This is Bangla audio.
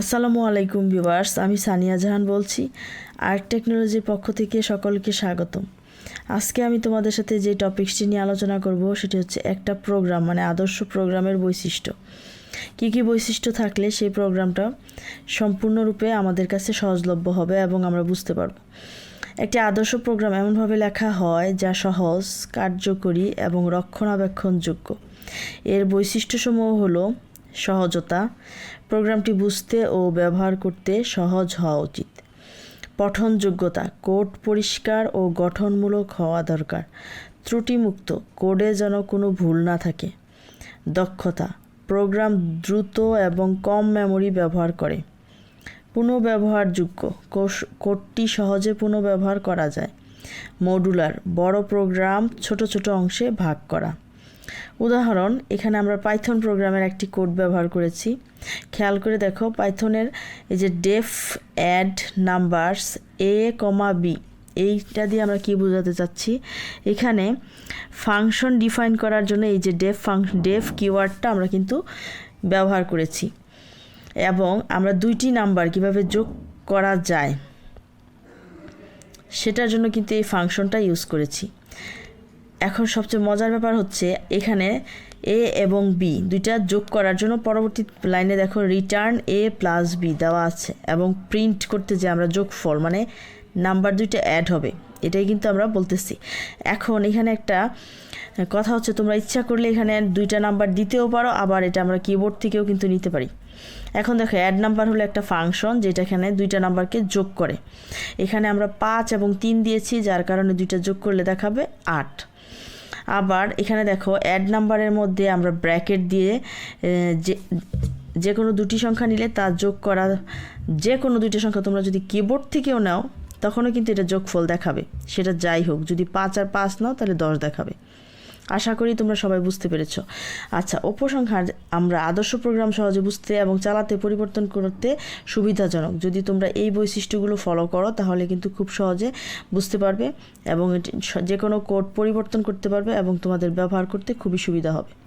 আসসালামু আলাইকুম ভিউয়ার্স, আমি সানিয়া জাহান বলছি আর্ট টেকনোলজির পক্ষ থেকে সকলকে স্বাগতম। আজকে আমি তোমাদের সাথে যে টপিকসটি নিয়ে আলোচনা করব, সেটি হচ্ছে একটা প্রোগ্রাম মানে আদর্শ প্রোগ্রামের বৈশিষ্ট্য। কী কী বৈশিষ্ট্য থাকলে সেই প্রোগ্রামটা সম্পূর্ণরূপে আমাদের কাছে সহজলভ্য হবে এবং আমরা বুঝতে পারব। একটি আদর্শ প্রোগ্রাম এমনভাবে লেখা হয়, যা সহজ, কার্যকরী এবং রক্ষণাবেক্ষণযোগ্য। এর বৈশিষ্ট্যসমূহ হলো সহজতা, প্রোগ্রামটি বুঝতে ও ব্যবহার করতে সহজ হওয়া উচিত। পঠনযোগ্যতা, কোড পরিষ্কার ও গঠনমূলক হওয়া দরকার। ত্রুটিমুক্ত, কোডে যেন কোনো ভুল না থাকে। দক্ষতা, প্রোগ্রাম দ্রুত এবং কম মেমরি ব্যবহার করে। পুনঃব্যবহারযোগ্য কোডটি সহজে পুনঃব্যবহার করা যায়। মডুলার, বড় প্রোগ্রাম ছোট ছোট অংশে ভাগ করা। উদাহরণ, এখানে আমরা পাইথন প্রোগ্রামের একটি কোড ব্যবহার করেছি। খেয়াল করে দেখো পাইথনের এই যে def add numbers a comma b এইটা দিয়ে আমরা কি বোঝাতে চাচ্ছি? এখানে ফাংশন ডিফাইন করার জন্য এই যে ডেফ ফাংশন ডেফ কিওয়ার্ডটা আমরা কিন্তু ব্যবহার করেছি। এবং আমরা দুইটি নাম্বার কীভাবে যোগ করা যায়, সেটার জন্য কিন্তু এই ফাংশনটা ইউজ করেছি। এখন সবচেয়ে মজার ব্যাপার হচ্ছে এখানে এ এবং বি দুইটা যোগ করার জন্য পরবর্তী লাইনে দেখো রিটার্ন এ প্লাস বি দেওয়া আছে এবং প্রিন্ট করতে যে আমরা যোগ ফল মানে নাম্বার দুইটা অ্যাড হবে, এটাই কিন্তু আমরা বলতেছি। এখন এখানে একটা কথা হচ্ছে তোমরা ইচ্ছা করলে এখানে দুইটা নাম্বার দিতেও পারো, আবার এটা আমরা কিবোর্ড থেকেও কিন্তু নিতে পারি। এখন দেখো অ্যাড নাম্বার হলো একটা ফাংশন যেটা এখানে দুইটা নাম্বারকে যোগ করে। এখানে আমরা পাঁচ এবং তিন দিয়েছি, যার কারণে দুইটা যোগ করলে দেখাবে আট। আবার এখানে দেখো অ্যাড নাম্বারের মধ্যে আমরা ব্র্যাকেট দিয়ে যে যে কোনো দুটি সংখ্যা নিলে তা যোগ করা যে কোনো দুটি সংখ্যা তোমরা যদি কিবোর্ড থেকেও নাও, তখনও কিন্তু এটা যোগফল দেখাবে। সেটা যাই হোক, যদি পাঁচ আর পাঁচ নাও, তাহলে দশ দেখাবে। আশা করি তোমরা সবাই বুঝতে পেরেছ। আচ্ছা উপসংহার আমরা আদর্শ প্রোগ্রাম সহজে বুঝতে এবং চালাতে, পরিবর্তন করতে সুবিধাজনক। যদি তোমরা এই বৈশিষ্ট্যগুলো ফলো করো, তাহলে কিন্তু খুব সহজে বুঝতে পারবে এবং যে কোনো কোড পরিবর্তন করতে পারবে এবং তোমাদের ব্যবহার করতে খুবই সুবিধা হবে।